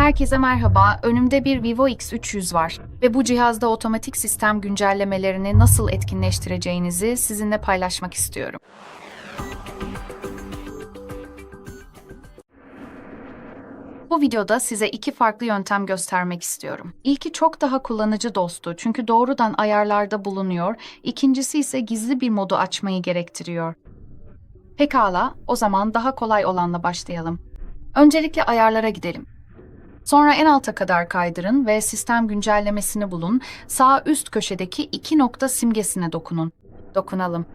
Herkese merhaba. Önümde bir Vivo X300 var ve bu cihazda otomatik sistem güncellemelerini nasıl etkinleştireceğinizi sizinle paylaşmak istiyorum. Bu videoda size iki farklı yöntem göstermek istiyorum. İlki çok daha kullanıcı dostu çünkü doğrudan ayarlarda bulunuyor. İkincisi ise gizli bir modu açmayı gerektiriyor. Pekala, o zaman daha kolay olanla başlayalım. Öncelikle ayarlara gidelim. Sonra en alta kadar kaydırın ve sistem güncellemesini bulun. Sağ üst köşedeki iki nokta simgesine dokunun. Dokunalım.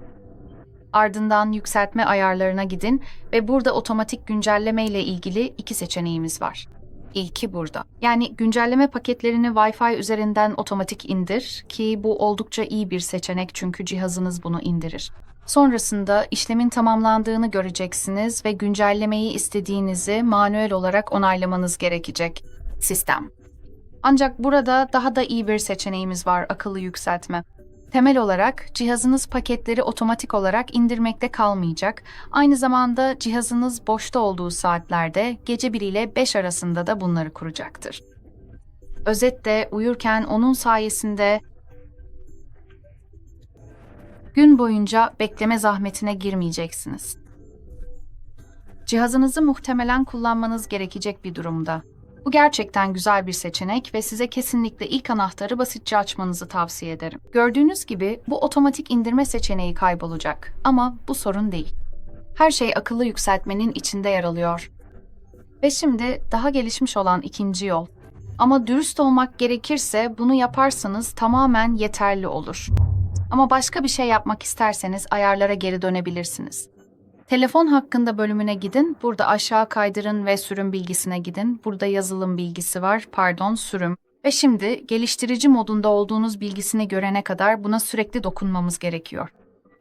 Ardından yükseltme ayarlarına gidin ve burada otomatik güncelleme ile ilgili iki seçeneğimiz var. İlki burada. Yani güncelleme paketlerini Wi-Fi üzerinden otomatik indir ki bu oldukça iyi bir seçenek çünkü cihazınız bunu indirir. Sonrasında işlemin tamamlandığını göreceksiniz ve güncellemeyi istediğinizi manuel olarak onaylamanız gerekecek. Sistem. Ancak burada daha da iyi bir seçeneğimiz var akıllı yükseltme. Temel olarak cihazınız paketleri otomatik olarak indirmekte kalmayacak. Aynı zamanda cihazınız boşta olduğu saatlerde gece 1 ile 5 arasında da bunları kuracaktır. Özetle uyurken onun sayesinde gün boyunca bekleme zahmetine girmeyeceksiniz. Cihazınızı muhtemelen kullanmanız gerekecek bir durumda. Bu gerçekten güzel bir seçenek ve size kesinlikle ilk anahtarı basitçe açmanızı tavsiye ederim. Gördüğünüz gibi bu otomatik indirme seçeneği kaybolacak ama bu sorun değil. Her şey akıllı yükseltmenin içinde yer alıyor. Ve şimdi daha gelişmiş olan ikinci yol. Ama dürüst olmak gerekirse bunu yaparsanız tamamen yeterli olur. Ama başka bir şey yapmak isterseniz ayarlara geri dönebilirsiniz. Telefon hakkında bölümüne gidin, burada aşağı kaydırın ve sürüm bilgisine gidin. Burada yazılım bilgisi var, pardon sürüm. Ve şimdi geliştirici modunda olduğunuz bilgisini görene kadar buna sürekli dokunmamız gerekiyor.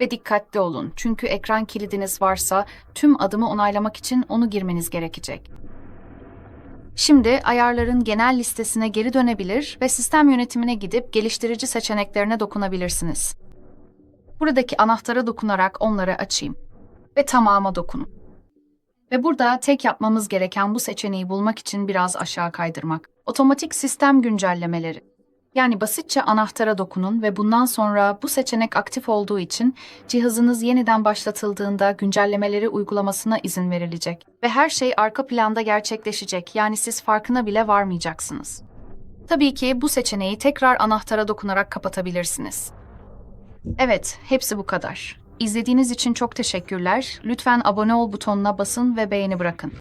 Ve dikkatli olun çünkü ekran kilidiniz varsa tüm adımı onaylamak için onu girmeniz gerekecek. Şimdi ayarların genel listesine geri dönebilir ve sistem yönetimine gidip geliştirici seçeneklerine dokunabilirsiniz. Buradaki anahtara dokunarak onları açayım ve tamama dokunun. Ve burada tek yapmamız gereken bu seçeneği bulmak için biraz aşağı kaydırmak. Otomatik sistem güncellemeleri. Yani basitçe anahtara dokunun ve bundan sonra bu seçenek aktif olduğu için cihazınız yeniden başlatıldığında güncellemeleri uygulamasına izin verilecek ve her şey arka planda gerçekleşecek. Yani siz farkına bile varmayacaksınız. Tabii ki bu seçeneği tekrar anahtara dokunarak kapatabilirsiniz. Evet, hepsi bu kadar. İzlediğiniz için çok teşekkürler. Lütfen abone ol butonuna basın ve beğeni bırakın.